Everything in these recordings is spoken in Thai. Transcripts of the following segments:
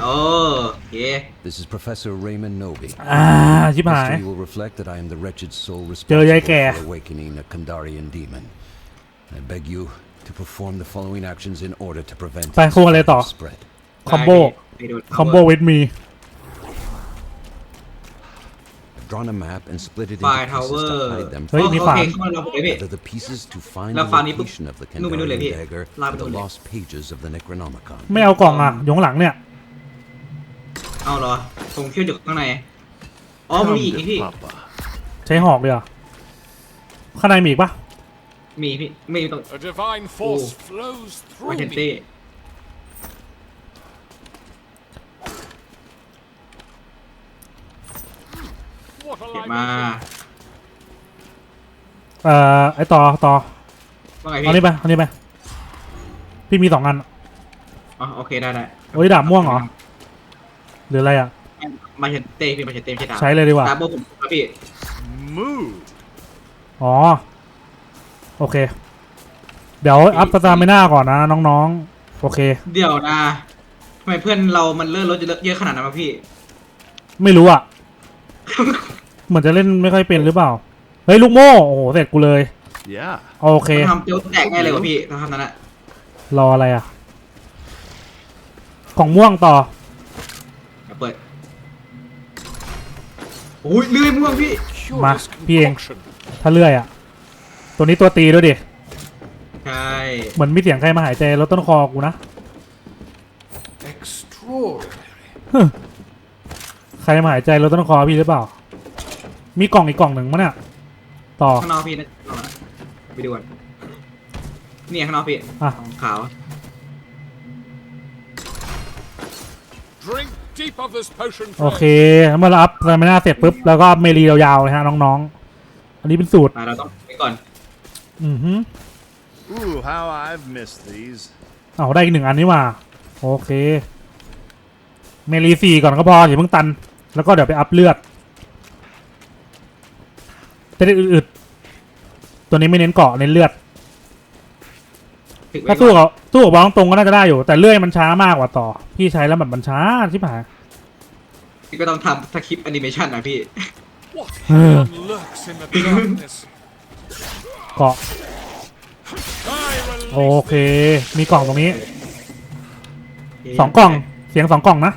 โอ้โอเค This is Professor Raymond Noby. อ่าชิบหาย History will reflect that I am the wretched soul เจอยาย responsible แก่ for awakening a Kandarian demon. I beg you to perform the following actions in order to prevent ไปคู่กันเลยต่อ its spread. คอมโบ ไปดู คอมโบวิดมี I've drawn a map and split it ไฟ into ล์ทาวเวอ pieces ร์ to hide them เฮ้ย from มี โอ ฝา เคเข้ามาเราเลยพี่ Gather the pieces to find แล้ว the ฟาร์มนี้ปุ๊บ location of the นู่นไปนู่นเลยพี่ Kandarian dagger ลากไป and นู่ the นเลย lost pages of the Necronomicon. ไม่เอากล่องอ่ะอยู่ข้างหลังเนี่ย เอาเหรอ ผมคิดว่าอยู่ข้างใน อ๋อมันมีอีกนี่พี่ Papa. ใช้หอกเลยเหรอะข้างในมีอีกปะมีพี่ไม่มีตรง A divine force Ooh. flows วา through เทนเต้ me. What a เก็บ life มา เอ่อไอต่อต่อว่าไงเอาพี่นี่ไปเอานี่ไปพี่มีสองอัน อ๋อโอเคได้ได้โอ้ยดาบม่วงเหรอ หรืออะไรอะ มาเชนเต้พี่มาเชนเต้ไม่ใช่ดาบใช้เลยดีกว่า ดาบโบผมครับพี่ Move. อ๋อ โอเค เดี๋ยวอัพสตาร์ไม่น่าก่อนนะน้องๆ โอเค เดี๋ยวนะทำไมเพื่อนเรามันเลื่อนรถเยอะขนาดนั้นวะพี่ ไม่รู้อะ เหมือนจะเล่นไม่ค่อยเป็นหรือเปล่า เฮ้ย ลูกโม่ โอ้โห เสร็จกูเลย Yeah. โอเค ทำเตียวแตกง่ายเลยวะพี่ถ้าทำนั้นอะรออะไรอะ ของม่วงต่อ โอ้ยเลื่อยม่วงพี่ Curious Pieng. concoction. ถ้าเลื่อยอะ ตัวนี้ตัวตีด้วยดิ ใช่เหมือนมีเสียงใครมาหายใจรถต้นคอกูนะ Extraordinary. ใครมาหายใจรถต้นคอพี่หรือเปล่า มีกล่องอีกกล่องหนึ่งมั้งเนี่ยต่อ ข้างนอกพี่นะเอาละไปดูก่อนนี่ข้างนอกพี่อะ ของขาว Drink deep of this potion. โอ friend. เคเมื่อเราอัพสตาร์ไม่น่าเสร็จปุ๊บแล้วก็เมรียาวๆเลยฮะน้องๆ อันนี้เป็นสูตร มาเราต้องไปก่อน อือฮึ Ooh, how I've missed these. เอาได้อีกหนึ่งอันนี้มา โอเค เมรีสี่ก่อนก็พออย่าเพิ่งตัน แล้วก็เดี๋ยวไปอัพเลือดจะได้อึดๆตัวนี้ไม่เน้นเกาะเน้นเลือด ถึงไว้ถ้าสู้กับสู้กับบอลตรงๆก็น่าจะได้อยู่ แต่เลื่อยมันช้ามากกว่าต่อ พี่ใช้แล้วแบบมันช้าชิบหายพี่ก็ต้องทำสคริปต์แอนิเมชันนะพี่ What Uh. hell lurks in the darkness? เกาะ I โอ release เค มีกล่องตรงนี้สองกล่องเสียงสองกล่องนะ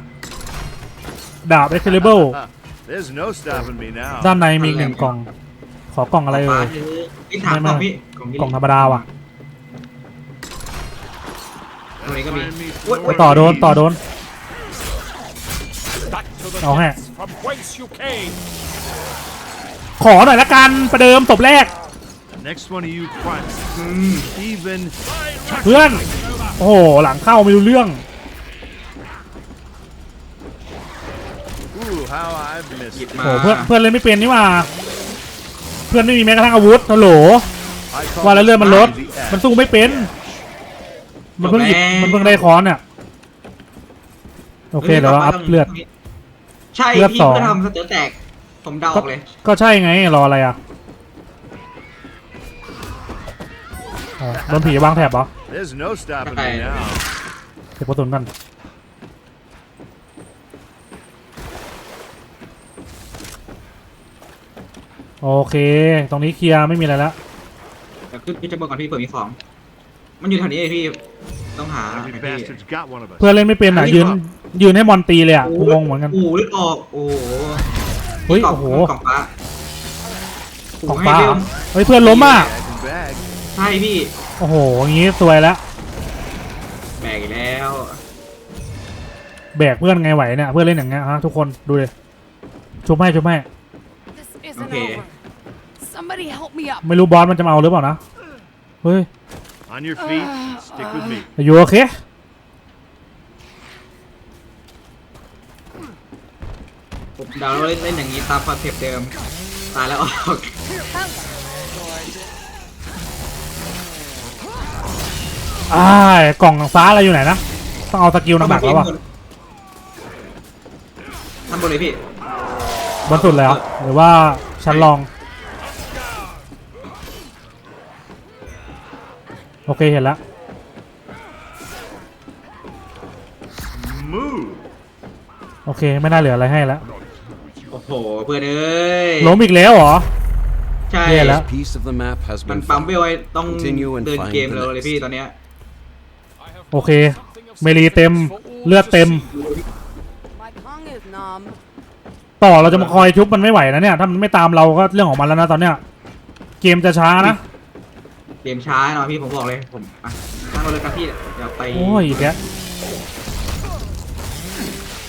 ดาบ Excalibur There's no stopping me now. ด้านในมีอีกหนึ่งกล่อง ขอกล่องอะไรฟ้าเอ่ยซื้อพี่ถามกล่องพี่กล่องพี่กล่องธรรมดาว่ะ ตรงนี้ก็มี Find me อุ๊ยไปต่อโดนต่อโดน back to the Oh, hey. depths from whence you came. ขอหน่อยละกันประเดิมตบแรก Next one of you quite even. เพื่อน โอ้โห หลังเข้าไม่รู้เรื่อง Ooh, how I've missed หยิบ it. มาโอ้โหเพื่อนเพื่อนเล่นไม่เป็นนี่หว่า เพื่อนไม่มีแม้กระทั่งอาวุธฮัลโหล I call ว่าแล้ว this เลื่อนมันลด the X. มันสู้ไม่เป็น มันเพิ่งหยิบมันเพิ่งได้ค้อนเนี่ยโอเคเดี๋ยวเราอัพเลือด ใช่เลือดพี่สอง ก็ทำสเตอร์แตก ผมเดาออกเลย ก็ใช่ไงรออะไรอะอ๋อโดนผีวางแถบเหรอ There's no stopping Okay. me now. เก็บกระสุนกันโอเค ตรงนี้เคลียร์ไม่มีอะไรแล้วแต่ขึ้นพี่จะบอกก่อนพี่เผื่อมีของ มันอยู่แถวนี้เลยพี่ ต้องหา Every พี่ bastard's got one of us. เพื่อนเล่นไม่เป็นอะอันนี้ยืนก่อนยืนให้มอนตีเลยอะกูงงเหมือนกัน โอ้โหเลือดออก โอ้โหเฮ้ยกล่งโอ้โหกล่องฟ้าของโโหฟ้าให้เหรเร็อวเฮ้ยเพื่อนล้มอะ I can bag. ใช่พี่ โอ้โหอย่างงี้สวยแล้วแบกอีกแล้ว แบกเพื่อนไงไหวเนี่ยเพื่อนเล่นอย่างเงี้ยฮะทุกคนดูเลยชุบให้ชุบให้ This isn't Okay. over. Somebody help me up. ไม่รู้บอสมันจะมาเอาหรือเปล่านะ เฮ้ย On your feet. Stick with me. อยู่โอเคผมเดาว่าเล่นอย่างนี้ตามคอนเซปต์เดิมตายแล้วออกอ้ายกล่องฟ้าอะไรอยู่ไหนนะ ต้องเอาสกิลหนักๆแล้วว่ะทำบนเลยพี่บนสุดเลยเหรอหรือว่าชั้นรอง โอเค เห็นแล้ว Move. โอเค ไม่น่าเหลืออะไรให้แล้ว โอ้โห เพื่อนเอ้ยล้มอีกแล้วเหรอ ใช่แย่แล้ว This piece of the map has มัน been ปั๊ม found. เวลไว้ต้อง Continue and เดิน find เกม the เลยเลย next. พี่ตอนเนี้ย I have โอเค found something of เมลีเต็ม significance for all เลือด to เต็ม see. My tongue is numb. ต่อเราจะมาคอยชุบมันไม่ไหวนะเนี่ย ถ้ามันไม่ตามเราก็เรื่องของมันแล้วนะตอนเนี้ย เกมจะช้านะเกมช้าหน่อยพี่ผมบอกเลยผมอะนั่งรถเลยครับพี่เดี๋ยวไปโอ้ยอีกแล้ว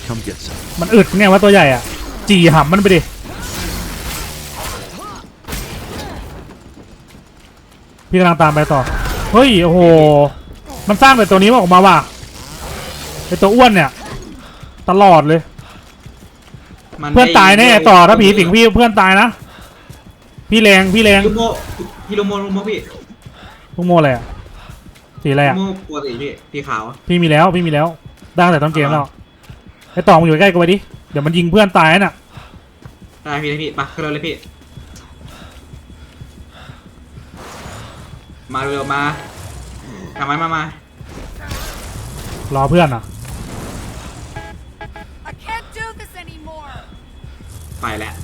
Come get some. มันอึดไงว่าตัวใหญ่อะ จีหำมันไปดิ พี่กำลังตามไปต่อ เฮ้ย โอ้โห มันสร้างแต่ตัวนี้มาออกมาว่ะไอตัวอ้วนเนี่ย ตลอดเลย มัเพื่อนตายแน่ต่อถ้าผีสิงพี่เพื่อนตายนะ พี่แรงพี่แรงลูโมพี่ลูโมลูโมพี่ พวกโมอะไรอะสีอะไรลูอะโมปกติพี่สีขาวพี่มีแล้วพี่มีแล้วได้ตั้งแต่ต้นเกมแล้วไอต่อมึงอยู่ใกล้กูไปดิเดี๋ยวมันยิงเพื่อนตายน่ะได้พี่ได้พี่ไปขึ้นรถเลยพี่มาเร็วๆมาทำไมมามารอเพื่อนอะ I can't do this anymore. ไปแล้ว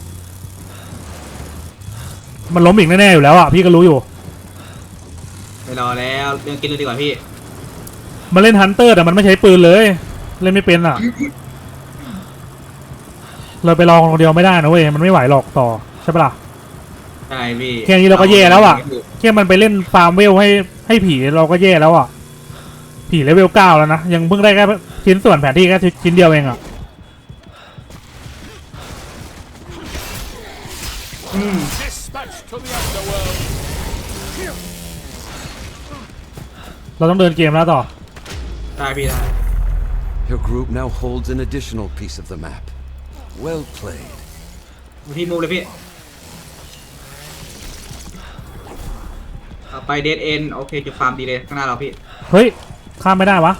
มันล้มอีกแน่ๆอยู่แล้วอะพี่ก็รู้อยู่ ไปรอแล้วเรื่องกินเลยดีกว่าพี่ มันเล่นฮันเตอร์แต่มันไม่ใช้ปืนเลย เล่นไม่เป็นอะ เราไปลองคนเดียวไม่ได้นะเว้ยมันไม่ไหวหรอกต่อใช่ปะล่ะ ใช่พี่แค่นี้เราก็แย่แล้วอะ แค่มันไปเล่นฟาร์มเวลให้ให้ผีเราก็แย่แล้วอะ ผีเลเวลเก้าแล้วนะ ยังเพิ่งได้แค่ชิ้นส่วนแผนที่แค่ชิ้นเดียวเองอะอืม Dispatch to the underworld. เราต้องเดินเกมแล้วต่อ ได้พี่ได้ Your group now holds an additional piece of the map. Well played. พี่มูฟเลยพี่ต่อไปเดดเอ็นโอเคจุดฟาร์มดีเลยข้างหน้าเราพี่ เฮ้ย ข้ามไม่ได้วะ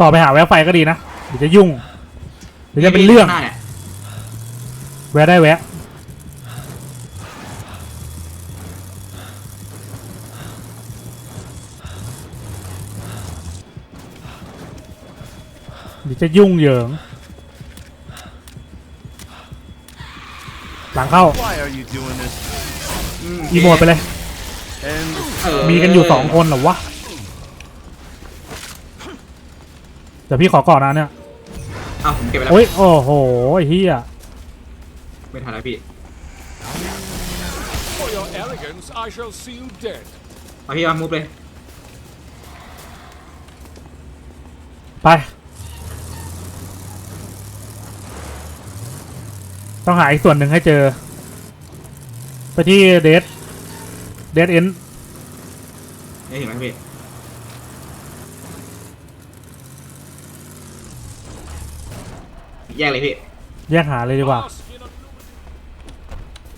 ต่อไปหาแวะไฟก็ดีนะเดี๋ยวจะยุ่งเดี๋ยวจะเป็นเรื่องข้างหน้าเนี่ยแวะได้แวะ จะยุ่งเหยิง หลังเข้า Why are you doing this? อีโมดไปเลย And เออมีกันอยู่สองคนเหรอวะ เดี๋ยวพี่ขอก่อนนะเนี่ยเอ้าผมเก็บไปแล้วโอ้ย โอ้โหไอ้เฮียไม่ทันแล้วพี่ For your arrogance, I shall see you dead. เอาพี่มามูฟเลย ไป ต้องหาอีกส่วนหนึ่งให้เจอ ไปที่เดทเดทเอ็นไม่ถึงแล้วพี่แยกเลยพี่แยกหาเลยดีกว่า Ask in a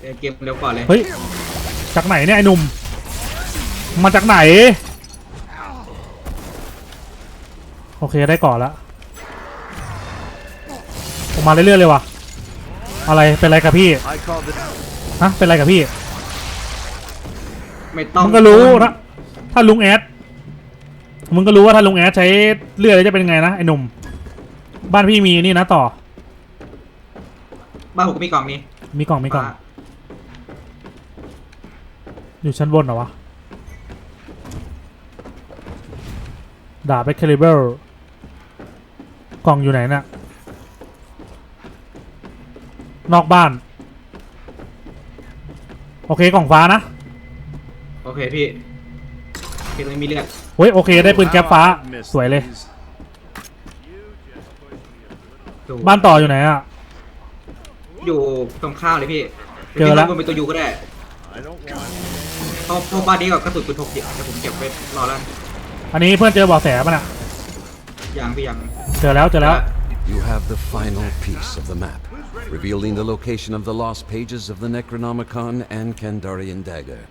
เดินเกมเร็วก่อนเลยเฮ้ย จากไหนเนี่ยไอ้หนุ่ม มาจากไหน โอเคได้ก่อนละ ผมมาเรื่อยๆเลยว่ะ อะไรเป็นไรกับพี่ I call this ฮะเป็นไรกับพี่ไม่ต้องมึงก็รู้ถ้าถ้าลุงแอดมึงก็รู้ว่าถ้าลุงแอดใช้เลือดแล้วจะเป็นไงนะไอ้หนุ่ม บ้านพี่มีนี่นะต่อ บ้านผมก็มีกล่องนี้ มีกล่องมีกล่องอยู่ชั้นบนเหรอวะดาบเอ็กคาลิเบอร์กล่องอยู่ไหนน่ะ นอกบ้าน โอเคกล่องฟ้านะโอเคพี่พี่ตรงนี้มีเลือดเฮ้ยโอเคได้ปืนแก๊ปฟ้า Wow, I've missed สวยเลย these. ดูบ้านต่ออยู่ไหนอะอยู่ตรงข้าวเลยพี่เจอแล้ว พี่ข้างบนเป็นตัวยูก็ได้ I don't want เพราะเพราะบ้านนี้กับกระสุนปืนพกเดี๋ยวผมเก็บไว้รอแล้วอันนี้เพื่อนเจอเบาะแสป่ะน่ะยังพี่ยังเจอแล้วเจอแล้ว You have the final piece of the map, revealing the location of the lost pages of the Necronomicon and Kandarian dagger.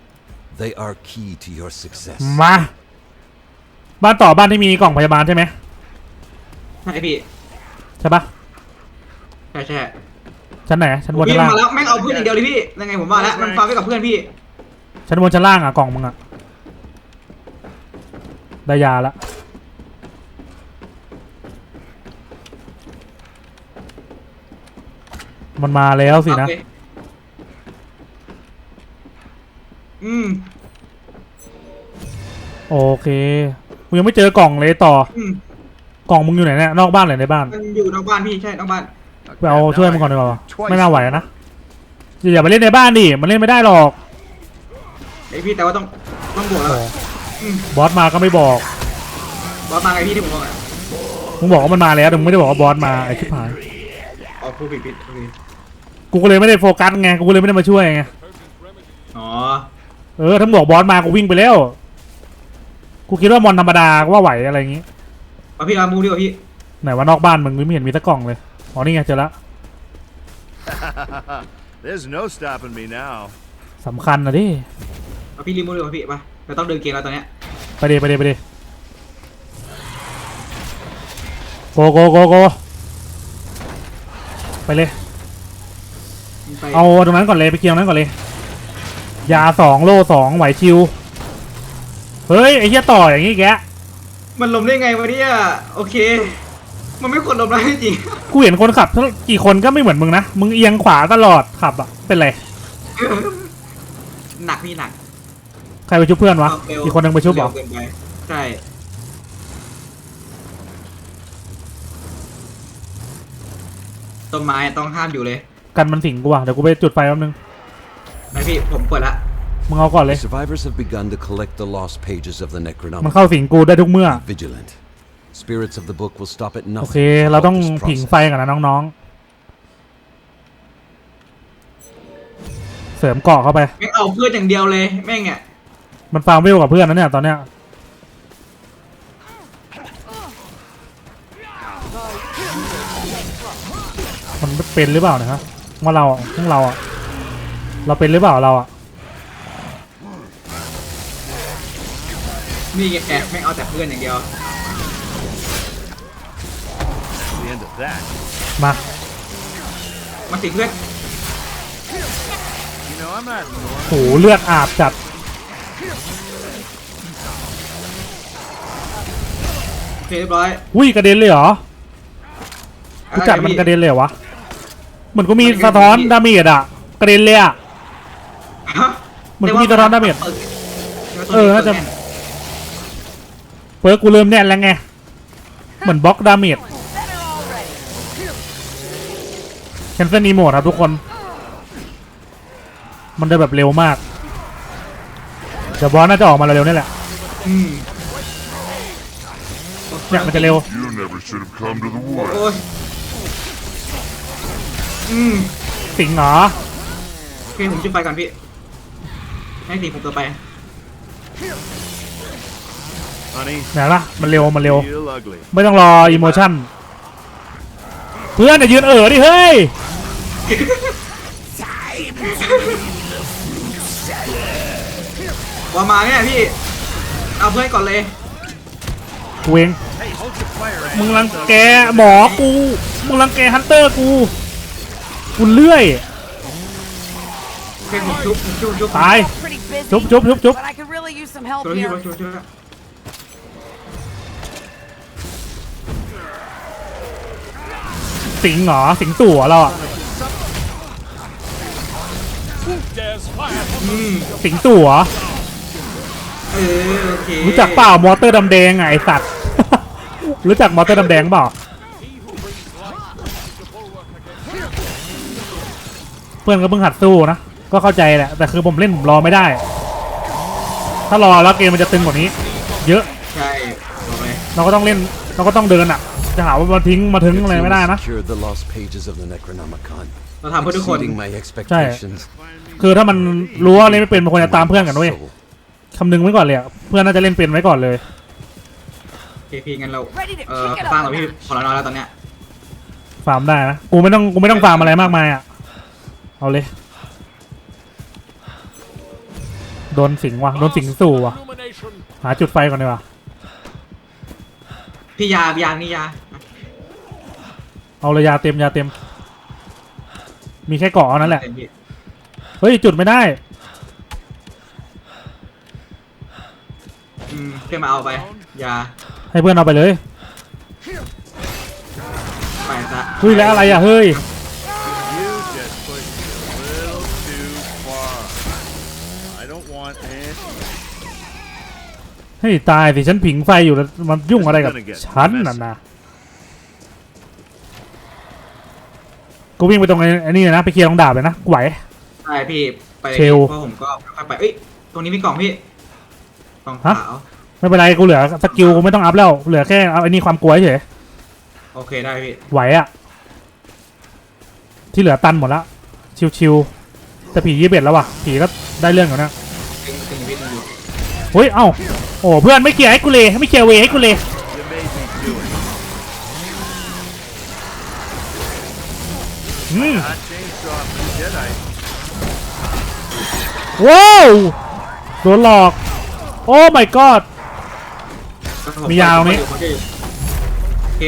They are key to your success. มา บ้านต่อบ้านที่มีกล่องพยาบาลใช่ไหมใช่พี่ใช่ปะใช่ใช่ชั้นไหนชั้นบนพี่ชั้นล่างมาแล้วแม่งเอาเพื่อนอย่างเดียวเลยพี่ยังไงผมว่าแล้วมันฟาร์มไว้กับเพื่อนพี่ชั้นบนชั้นล่างอะกล่องมึงอะได้ยาละ มันมาแล้วสินะเอาไปอืม โอเคกูยังไม่เจอกล่องเลยต่อ อืม กล่องมึงอยู่ไหนเนี่ย นอกบ้านหรือในบ้านมันอยู่นอกบ้านพี่ใช่นอกบ้าน ไปเอาช่วยมันก่อนดีกว่า Twice ไม่น่าไหวนะ อย่าไปเล่นในบ้านดิ มันเล่นไม่ได้หรอกไอพี่แต่ว่าต้องต้องบวกแล้วโอ้บอสมาก็ไม่บอก บอสมาไงพี่ที่ผมบอกอะมึงบอกว่ามันมาแล้วแต่มึงไม่ได้บอกว่าบอสมาไอ้ชิบหาย อ๋อพูดผิดผิดพูดผิด กูก็เลยไม่ได้โฟกัสไงกูก็เลยไม่ได้มาช่วยไงอ๋อเออถ้ามึงบอกบอสมากูวิ่งไปแล้ว กูคิดว่ามอนธรรมดาก็ว่าไหวอะไรอย่างงี้เอาพี่เรามูดีกว่าพี่ไหนว่านอกบ้านมึงไม่เห็นมีสักกล่องเลยอ๋อนี่ไงเจอละ There's no stopping me now. สำคัญนะดิเอาพี่รีมูดีกว่าพี่ไปเราต้องเดินเกมแล้วตอนเนี้ยไปเดไปเดไปเดโกโกโกโกไปเลย ไปเอาตรงนั้นก่อนเลยไปเคลียร์ตรงนั้นก่อนเลย ยาสองโล่สองไหวชิว เฮ้ยไอ้เหี้ยต่ออย่างงี้แกะมันลมได้ไงวะเนี่ยโอเค มันไม่ควรลมได้จริงกูเห็นคนขับเท่ากี่คนก็ไม่เหมือนมึงนะ มึงเอียงขวาตลอดขับอะเป็นไร หนักพี่หนักใครไปชุบเพื่อนวะเร็วอีกคนนึงไปชุบเหรอ เร็วเกินไปใช่ต้นไม้ต้องห้ามอยู่เลย กันมันสิงกูว่ะเดี๋ยวกูไปจุดไฟแป๊บนึงไปพี่ผมเปิดละมึงเอาก่อนเลย The survivors have begun to collect the lost pages of the มัน Necronomicon. เข้าสิงกูได้ทุกเมื่อ Vigilant. Spirits of the book will stop at โอ nothing. เค to เรา halt ต้อง this ผิง process. ไฟก่อนนะน้องๆ เสริมเกาะเข้าไปแม่งเอาเพื่อนอย่างเดียวเลยแม่งอะมันฟาร์มเวลกับเพื่อนนะเนี่ยตอนเนี้ย มันเป็นหรือเปล่าเนะฮะ ว่าเราอะพวกเราอะเราเป็นหรือเปล่าเราอะนี่ไงแกแม่งเอาแต่เพื่อนอย่างเดียว The end of that. มามาสิเพื่อน You know, I'm not normal. โหเลือดอาบจัดโอเคเรียบร้อยอุ้ยกระเด็นเลยเหรอกูจัดมันกระเด็นเลยเหรอวะ เหมือนกูมีสะท้อนดาเมจอะกระเด็นเลยอะ ฮะเหมือนกูมีสะท้อนดาเมจ เออน่าจะเปิร์กกูเริ่มแน่นแล้วไง เหมือนบล็อกดาเมจ Better already. แคนเซิลนีโมดครับทุกคน มันจะแบบเร็วมาก เดี๋ยวบอสน่าจะออกมาเร็วๆนี่แหละอืมเนี่ยมันจะเร็ว You never should have come to the war. โอ้ย อืมสิงเหรอโอเคผมจุดไฟก่อนพี่ ให้สีผมตัวไป Honey, ไหนล่ะมันเร็วมันเร็ว feel ugly. ไม่ต้องรออีโมชั่นเพื่อนอย่ายืนเอ๋อดิเฮ้ยว่ามาเนี่ยพี่ เอาเพื่อนก่อนเลยกูเอง Hey, hold your fire, มึงรังแกหมอกูมึงรังแกฮันเตอร์กู กูเลื่อยโอเคผมชุบผมชุบชุบตาย Pretty busy. ชุบชุบชุบชุบ But I could really use some help ชุบชุ here. บชุบชุบสิงเหรอ สิงตู่เหรอเราอะ Who dares fire from อืมสิงตู่เหรอ เออโอเครู้จักเปล่ามอเตอร์ดำแดงไงไอสัตว์ รู้จักมอเตอร์ดำแดงเปล่า เพื่อนก็เพิ่งหัดสู้นะก็เข้าใจแหละแต่คือผมเล่นผมรอไม่ได้ ถ้ารอแล้วเกมมันจะตึงกว่านี้ เยอะใช่บอกเลยเราก็ต้องเล่นเราก็ต้องเดินอะ จะหาว่ามาทิ้งมาถึง Your อะไร team ไม่ได้ has นะ secured the lost pages of the Necronomicon, เราทำเพื่อทุกคน exceeding my expectations. คือถ้ามันรู้ว่าเล่นไม่เป็นมันควรจะตามเพื่อนกันด้วย Soul. คำนึงไว้ก่อนเลยอะเพื่อนน่าจะเล่นเป็นไว้ก่อนเลยโอเคพี่งั้นเรา Ready to เออ kick it ฟัง up เรา a พี่ notch. ของเราน้อยแล้วตอนเนี้ย ฟาร์มได้นะ กูไม่ต้องกูไม่ต้องฟาร์มอะไรมากมายอะ เอาเลย โดนสิงว่ะ โดนสิงสู่ว่ะ illumination. หาจุดไฟก่อนดีกว่าพี่ยายานี่ยาเอาเลยยาเต็มยาเต็ม มีแค่เกาะเอานั่นแหละ เต็มที่เฮ้ย จุดไม่ได้ อืมเพื่อนมาเอาไป ยาให้เพื่อนเอาไปเลย ไปซะ เฮ้ยแล้วอะไรอะ เฮ้ย ให้ตายสิฉันผิงไฟอยู่แล้วมันยุ่งอะไรกับฉันน่ะนะกูวิ่งไปตรงไอ้ไอ้นี่เลยนะไปเคลียร์ตรงดาบเลยนะไหว ใช่พี่ไปเชล เพราะผมก็ค่อยไปเอ้ยตรงนี้มีกล่องพี่กล่องฮะขาวไม่เป็นไรกูเหลือสกิลกูไม่ต้องอัพแล้วเหลือแค่เอาไอ้นี่ความกลัวเฉยโอเคได้พี่ไหวอะที่เหลือตันหมดละชิวๆแต่ผียี่สิบเอ็ดแล้วว่ะผีก็ได้เรื่องอยู่นะตึงตึงพี่ตึงอยู่เฮ้ยเอ้า โอ้เพื่อนไม่เคลียร์ให้กูเลยไม่เคลียร์เวให้กูเลย You made me do it. อืม Not chainsaw for the Jedi. ว้าวโดนหลอก โอ้ my god มียาวไหม โอเค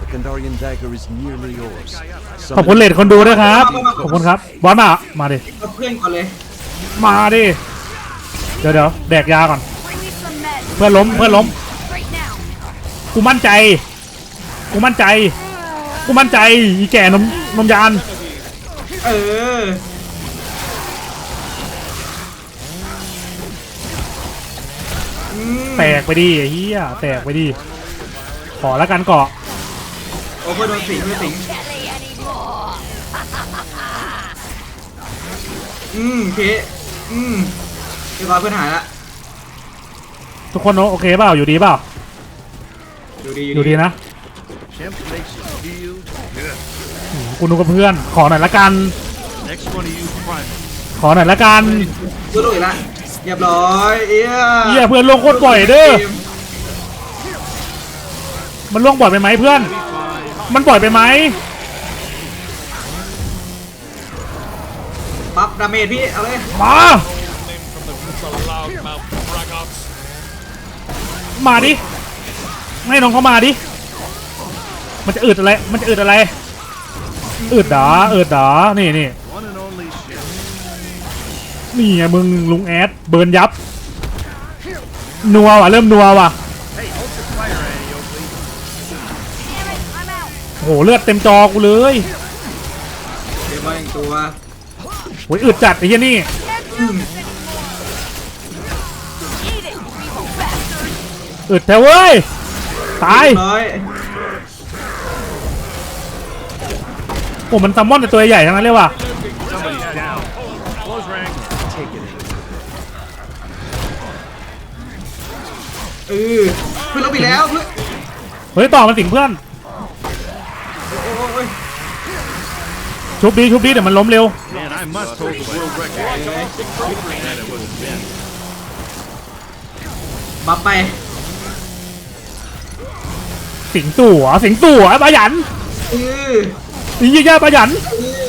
The Kandarian dagger is nearly yours. ขอบคุณเลดคนดูด้วยครับ ขอบคุณครับ บอสมา มาดิ เอาเพื่อนก่อนเลย มาดิ เดี๋ยวเดี๋ยวแดกยาก่อน เพื่อนล้มเพื่อนล้ม Right now. กูมั่นใจ กูมั่นใจ กูมั่นใจอีแก่นมนมยานเออแตกไปดิไอ้เฮียแตกไปดิขอแล้วกันเกาะโอ้เพื่อนโดนสิงเพื่อนสิง Kelly anymore. อืมโอเคอืมเรียบร้อยเพื่อนหายละ ทุกคนโอเคเปล่าอยู่ดีเปล่าอยู่ดีอยู่ดีนะ Chimp makes you feel good. กูนึกว่าเพื่อน ขอหน่อยละกัน Next one of you primates. ขอหน่อยละกันดูดูอีกละเรียบร้อยเอี้ยเฮียเพื่อนลงโคตรบ่อยเด้อมันล่วงบ่อยไปไหมเพื่อน มันบ่อยไปไหมปั๊บดาเมจพี่ เอาเลย มา มาดิให้น้องเขามาดิ มันจะอึดอะไร มันจะอึดอะไร อึดดาอึดดานี่นี่ One and only ship. นี่ไงมึงลุงแอดเบิร์นยับ นัวว่ะเริ่มนัวว่ะ Hey, hold your fire, Annie Oakley. Damn it, I'm out. โอ้โหเลือดเต็มจอกูเลยเรียบร้อยหนึ่งตัวโอ้ยอึดจัดไอ้เหี้ยนี่ อึดแท้เว้ย ตายเรียบร้อยโอ้มันซัมมอนแต่ตัวใหญ่ทั้งนั้นเลยว่ะ Somebody's down. Close rank. Take it in. เออเพื่อนลบอีกแล้วเพื่อนเฮ้ยต่อมันสิงเพื่อน โอ้ยชุบดีชุบดีเดี๋ยวมันล้มเร็ว Man, I must hold the world record. And it was Ben. บัฟไป สิงตู่เหรอสิงตู่เหรอปะหยันเออนี่ยี่ย่าปะหยัน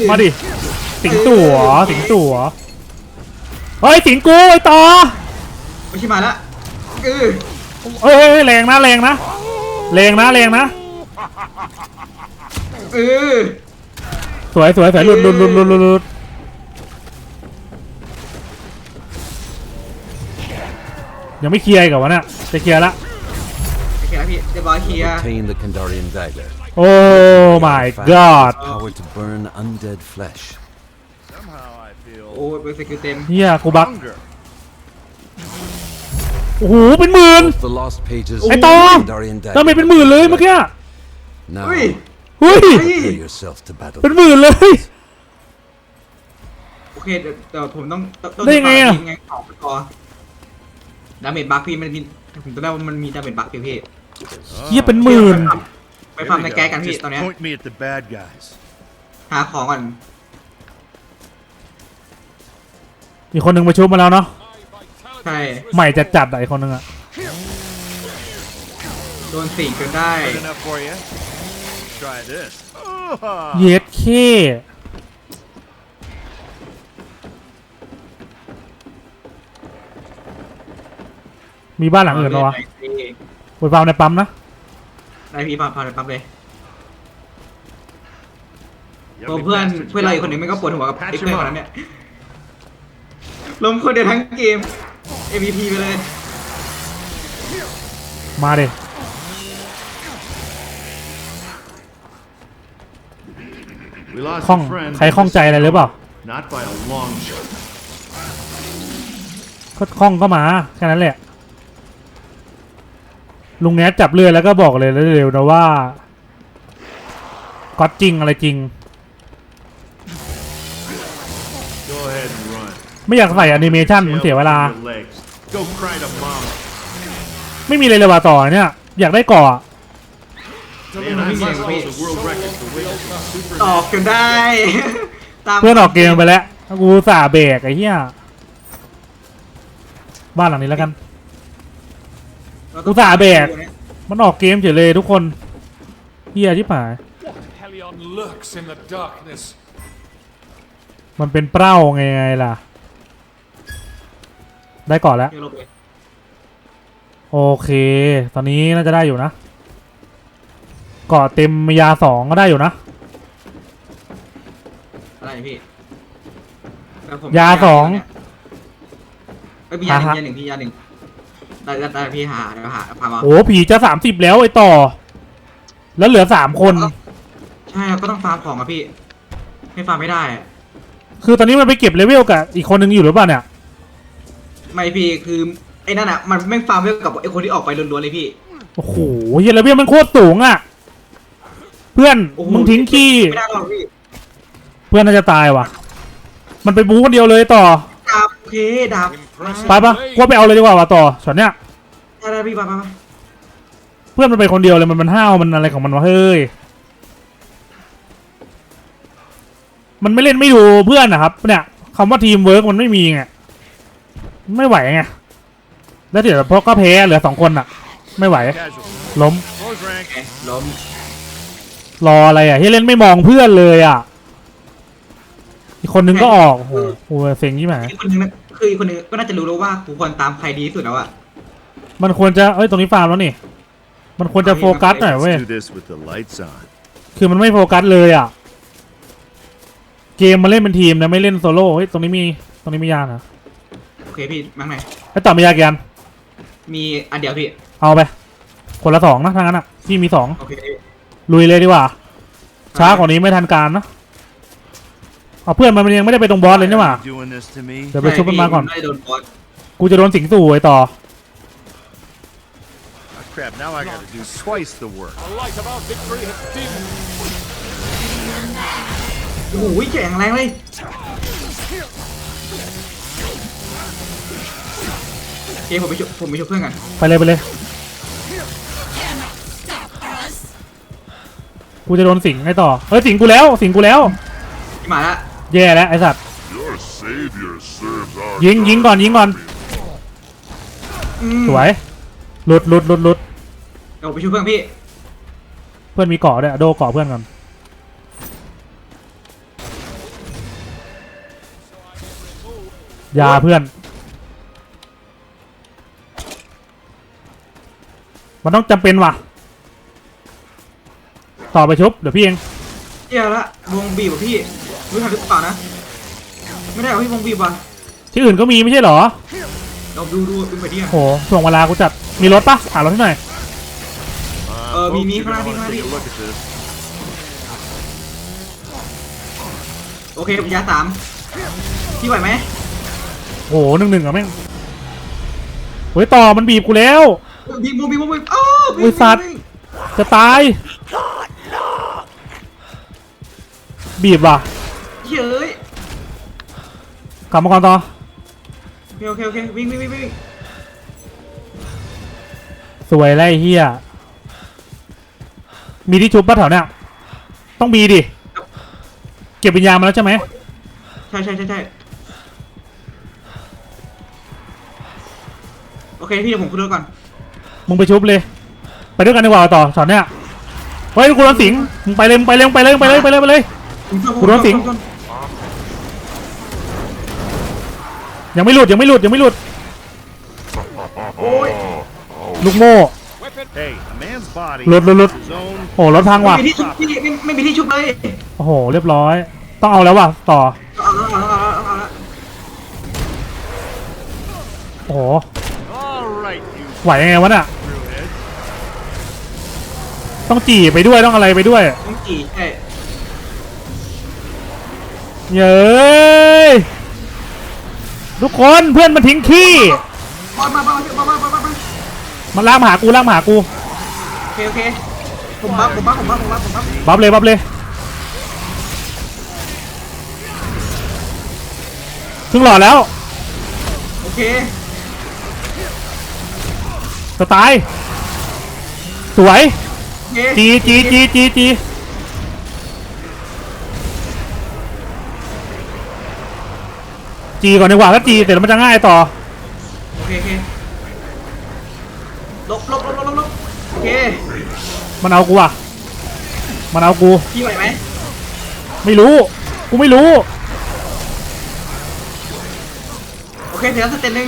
มาดิ สิงตู่เหรอสิงตู่เหรอเฮ้ยสิงกูไอต่อไม่ใช่มาละเออเอ้ยเอ้ยแรงนะแรงนะแรงนะแรงนะเออสวยสวยสวยหลุดหลุดหลุดหลุดหลุดหลุดยังไม่เคลียร์อีกับวะเนี่ยจะเคลียร์ละโอเคแล้ว พี่เรียบร้อยเคลียร์ Obtain the Kandarian dagger. โอ้ my Found god its Power to burn undead flesh. Somehow I feel โอ้ยเป็นสกิลเต็มเฮียกูบัก hunger. โอ้โห เป็นหมื่น Both the lost pages ไอ้ and ต่อ the Kandarian ทำไม dagger. เป็นหมื่นเลยเมื่อกี้ Now, เฮ้ย เฮ้ย prepare yourself to battle. เป็นหมื่นเลย โอเคเดี๋ยวเดี๋ยวผมต้องต้องได้ยังไงอะ ยิงไงออกไปก่อนดาเมจบัฟพี่มันมีผมจำได้ว่ามันมีดาเมจบัฟอยู่พี่ เฮียเป็นหมื่น ไปฟังในแก๊กกันพี่ Just ตอนเนี้ย point me at the bad guys. หาของก่อนอีกคนหนึ่งมาชุบมาแล้วเนาะใช่ ใหม่จัดจัดๆอะอีกคนหนึ่งอะโดนสิงจนได้ Good enough for you? Try this. เย็ดเคมีบ้านหลังอื่นปะวะ ไปฟาร์มในปั๊มนะได้พี่พาพาไปปั๊บเลย You ตัว ugly เพื่อน bastards เพื่อนเราอีกคนหนึงไม่ก็ปวดหัวกับไอ้เพื่อนคนนั้นเนี่ยล้มคนเดียวทั้งเกม MVP ไปเลย มาดิ We lost ข้อง a friend. ใครข้องใจอะไรหรือเปล่า Not by a long shot. ก็ข้องก็มาแค่นั้นแหละ ลุงแนทจับเรือแล้วก็บอกเลยเร็วๆนะว่าก็อตจริงอะไรจริง Go ahead and run. ไม่อยากใส่แอนิเมชันมันเสียเวลา Tail between your legs. Go cry to mama. ไม่มีอะไรเลยว่ะต่อเนี่ย อยากได้ก่ออะ Man, I must hold the world record for weightlifting super ออกจนได้ตามเพื่อนออกเกมไปแล้ว กูสาเบรกไอ้เหี้ยบ้านหลังนี้แล้วกัน อุตส่าห์แบก มันออกเกมเฉยเลยทุกคนเฮียที่ผาย Helion lurks in the darkness. มันเป็นเป้าไงไงล่ะ ได้ก่อนแล้วเดี๋ยวลบไปโอเค ตอนนี้น่าจะได้อยู่นะเกาะเต็มยาสองก็ได้อยู่นะ อะไรพี่แล้วผมยาสองเอ้ยมียาหนึ่งอ่าฮะยาหนึ่งพี่ยาหนึ่ง ได้ได้ได้พี่หาเดี๋ยวหาพามาโอ้ผีจะสามสิบแล้วไอ้ต่อ แล้วเหลือสามคน ใช่ครับก็ต้องฟาร์มของอะพี่ ไม่ฟาร์มไม่ได้อะคือตอนนี้มันไปเก็บเลเวลกับอีกคนนึงอยู่หรือเปล่าเนี่ย ไม่พี่คือไอ้นั่นอะมันไม่งฟาร์มเวลกับไอ้คนที่ออกไปล้วนๆเลยพี่ โอ้โหเฮียเลเวลมันโคตรสูงอะ เพื่อนโอ้โหมึงทิ้งขี้ ไม่ได้หรอกพี่ เพื่อนน่าจะตายว่ะ มันไปบู๊คนเดียวเลยต่อ ดาบโอเคดาบไปปะว่าไปเอาเลยดีกว่าว่ะต่อช็อตเนี้ยได้ได้พี่ไปไปไปเพื่อนมันไปคนเดียวเลยมันมันห้าวมันอะไรของมันวะเฮ้ยมันไม่เล่นไม่ดูเพื่อนนะครับ เนี่ยคำว่าทีมเวิร์กมันไม่มีไงไม่ไหวไงแล้วเดี๋ยวพอก็แพ้เหลือสองคนอะ ไม่ไหว casual. ล้ม Close rank. โอเคล้มรออะไรอะที่เล่นไม่มองเพื่อนเลยอะ อีกคนนึงก็ออกโอ้โหโอ้โหเซ็งยี่ไหมอีกคนนึงนะคืออีกคนนึงก็น่าจะรู้แล้วว่ากูควรตามใครดีที่สุดแล้วอะมันควรจะเอ้ยตรงนี้ฟาร์มแล้วนี่ มันควรจะโฟกัสหน่อยเว้ย Let's do this with the lights on. คือมันไม่โฟกัสเลยอะ เกมมาเล่นเป็นทีมนะไม่เล่นโซโล่เฮ้ยตรงนี้มีตรงนี้มียานะโอเคพี่มั้งไหนไอ้ต่อมียากี่อันมีอันเดียวพี่เอาไป คนละสองนะทางนั้นอะพี่มีสองโอเคพี่ลุยเลยดีกว่า ช้ากว่านี้ไม่ทันการนะ เอาเพื่อนมันยังไม่ได้ไปตรงบอสเลยนี่หว่า You doing this to me? เดี๋ยวไปชุบมันมาก่อนใช่พี่ได้โดนบอสกูจะโดนสิงสู่ไอ้ต่อ Oh, crap, now I gotta do twice the work. The light of our victory has dimmed. โอ้โหแข็งแรงเลยโอเคผมไปชุบผมไปชุบเพื่อนกันไปเลยไปเลย กูจะโดนสิงไอ้ต่อ เฮ้ยสิงกูแล้วสิงกูแล้วพี่มาละ แย่แล้วไอ้สัตว์ Your savior serves our ยิงยิงก่อนยิงก่อนอืมสวย หลุดหลุดหลุดหลุดเดี๋ยวผมไปชุบเพื่อนพี่ เพื่อนมีเกาะด้วยโดเกาะเพื่อนก่อนยาเพื่อน มันต้องจำเป็นว่ะ ต่อไปชุบเดี๋ยวพี่เองเฮียละวงบีบอะพี่ รู้ทันหรือเปล่านะ ไม่ได้เหรอพี่วงบีบอะที่อื่นก็มีไม่ใช่เหรอเราดูดูดูไปที่โหถ่วงเวลากูจัดมีรถปะหารถให้หน่อย Uh, Uh, folks, me- me, you're gonna me, wanna me, take a me. look at this. โอเคผมยาสามพี่ไหวไหมโหหนึ่งหนึ่งอะแม่งเฮ้ยต่อมันบีบกูแล้ว บีบวงบีบวงบีบอ้าวอุ้ยสัตว์ จะตาย บีบว่ะ เฮ้ยกลับมาก่อนต่อโอเคโอเคโอเควิ่งวิ่งวิ่งวิ่งสวยไล่เฮียมีที่ชุบปะแถวเนี้ยต้องมีดิ เก็บวิญญาณมาแล้วใช่ไหมใช่ใช่ใช่ใช่โอเคพี่เดี๋ยวผมขึ้นรถก่อนมึงไปชุบเลย ไปด้วยกันดีกว่าต่อช็อตเนี้ยเฮ้ยกูโดนสิงมึงไปเลยมึงไปเลยมึงไปเลยมึงไปเลยไปเลยไปเลยผมช่วยผมกูโดนสิงช่วย ยังไม่หลุดยังไม่หลุดยังไม่หลุดโอ้ยลูกโม่ Weapon. Hey, a man's body หลุดหลุดหลุด is his own โอ้รถพังไม่ว่ะมีที่ชุบพี่ไม่ไม่มีที่ชุบเลยโอ้โหเรียบร้อย ต้องเอาแล้วว่ะต่อ เอาแล้วเอาแล้วเอาแล้วเอาแล้วโอ้โห All right, you ไหวยังไงวะเนี่ย screwhead. ต้องจี่ไปด้วยต้องอะไรไปด้วย ต้องกี่ใช่เย้ย ทุกคนเพื่อนมันทิ้งขี้มันล่ากมาหากูล่ากมาหากูโอเคโอเคผมบัฟผมบัฟผมบัฟผมบัฟผมบัฟบับเลยบับเลยถึงหล่อแล้วโอเคสไตล์สวยจีจีจีจีจี จีก่อนดีกว่าถ้าจีเสร็จแล้วมันจะง่ายต่อโอเคโอเคลบลบลบลบลบลบโอเคมันเอากูอะมันเอากู พี่ไหวไหมไม่รู้ กูไม่รู้ โอเคเดี๋ยวสเต็ปหนึ่ง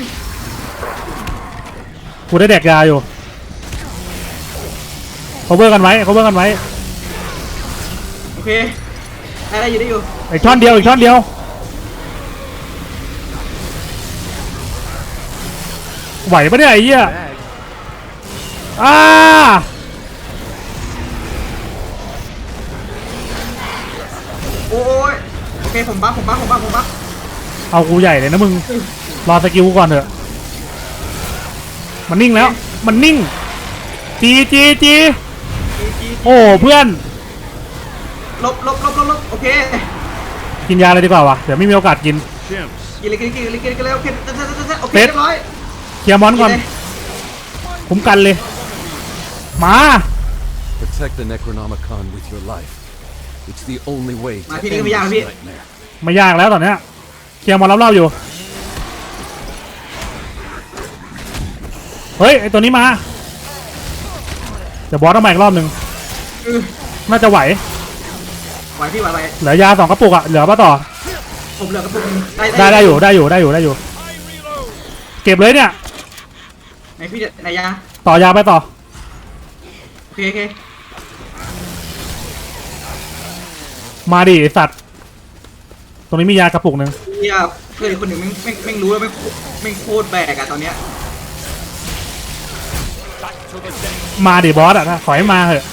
กูได้แดกยาอยู่ cover กันไว้ cover กันไว้โอเคได้ได้อยู่ได้อยู่ อีกท่อนเดียวอีกท่อนเดียว ไหวปะเนี่ยไอ้เหี้ยอ่าโอ้ยโอเคผมบัฟผมบัฟผมบัฟผมบัฟเอากูใหญ่เลยนะมึง รอสกิลกูก่อนเถอะ มันนิ่งแล้ว มันนิ่ง จีจีจีจีจีโอ้เพื่อน ลบลบลบลบลบโอเค กินยาเลยดีกว่าวะเดี๋ยวไม่มีโอกาสกิน Chimps. กินเลยกินเลยกินเลยกินเลยโอเคเต้นเต้นเต้นเต้นโอเคเป๊ะเรียบร้อย เคลียร์มอนก่อนกิเลยคุ้มกันเลย มา Protect the Necronomicon with your life. It's the only way to มา end ที่ this นี่ก็ไม่ยากนะพี่ nightmare. ไม่ยากแล้วตอนเนี้ยเคลียร์มอนรอบๆอยู่ เฮ้ยไอตัวนี้มาเดี๋ยวบอสต้องมาอีกรอบหนึ่งอือน่าจะไหว ไหวพี่ไหวไหวเหลือยาสองกระปุกอะเหลือปะต่อ ผมเหลือกระปุกหนึงได้ได้อยู่ได้อยู่ได้อยู่ได้อยู่ เก็บเลยเนี่ย ไหนพี่เดี๋ยวไหนยาต่อยาไปต่อ โอเคโอเคมาดิไอ้สัตว์ ตรงนี้มียากระปุกหนึ่งเฮียเพื่อนอีกคนหนึ่งแม่งแม่งแม่งรู้แล้วแม่งโคแม่งโคตรแบกอะตอนเนี้ยมาดิบอสอะถ้าขอให้มาเถอะ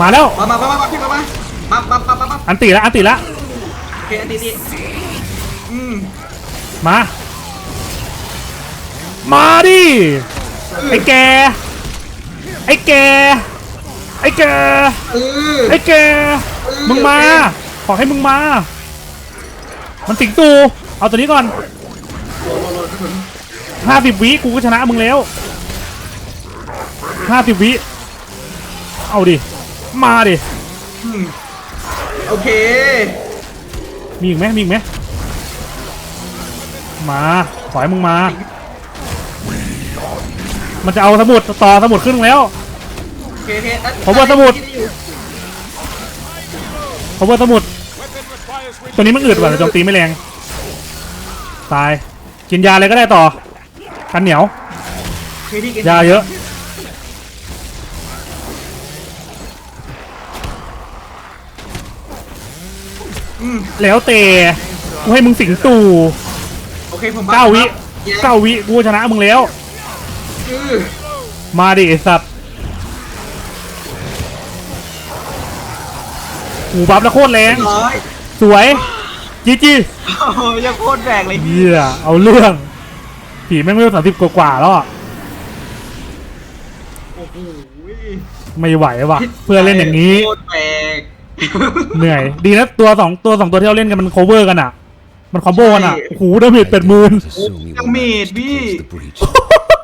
มาแล้ว มามามามามาพี่มามามามามามามาอันติละอันติละ โอเคอันดีดีอืมมา มาดิ ไอ้แก ไอ้แก ไอ้แก เออไอ้แก มึงมา ขอให้มึงมา มันสิงตู เอาตัวนี้ก่อนโหโหโหกระสุนห้าสิบวิกูก็ชนะมึงแล้วห้าสิบวิ เอาดิ มาดิอืมโอเค มีอีกไหมมีอีกไหมมา ขอให้มึงมา มันจะเอาสมุดต่อสมุดขึ้นแล้ว โอเคโอเคอะผมว่าสมุดได้อยู่เขาว่าสมุด Weapon requires ตัวนี้มันอึดว่ะแต่โจมตีไม่แรง ตาย กินยาอะไรก็ได้ต่อ กันเหนียว โอเคพี่เก่งยาเยอะ อืมแล้วแต่กูให้มึงสิงตู่โอเคผมเก้าวิเก้าเก้าวิกูชนะมึงแล้วคือ มาดิไอ้สัตว์หูบัฟแล้วโคตรแรง ร้อยสวยจีจีโอ้โหยังโคตรแบกเลยพี่เหี้ยเอาเรื่อง ผีแม่งไม่รู้สามสิบกว่าๆแล้วอะโอ้โหไม่ไหวว่ะ เพื่อนเล่นอย่างนี้ โคตรแบกเหนื่อย ดีนะตัวสองตัวสองตัวที่เราเล่นกันมัน cover กันอะ มันคอมโบกันอะใช่โอ้โหดาเมจเป็ดหมื่น Don't assume you will Damage, manage to B. close the breach.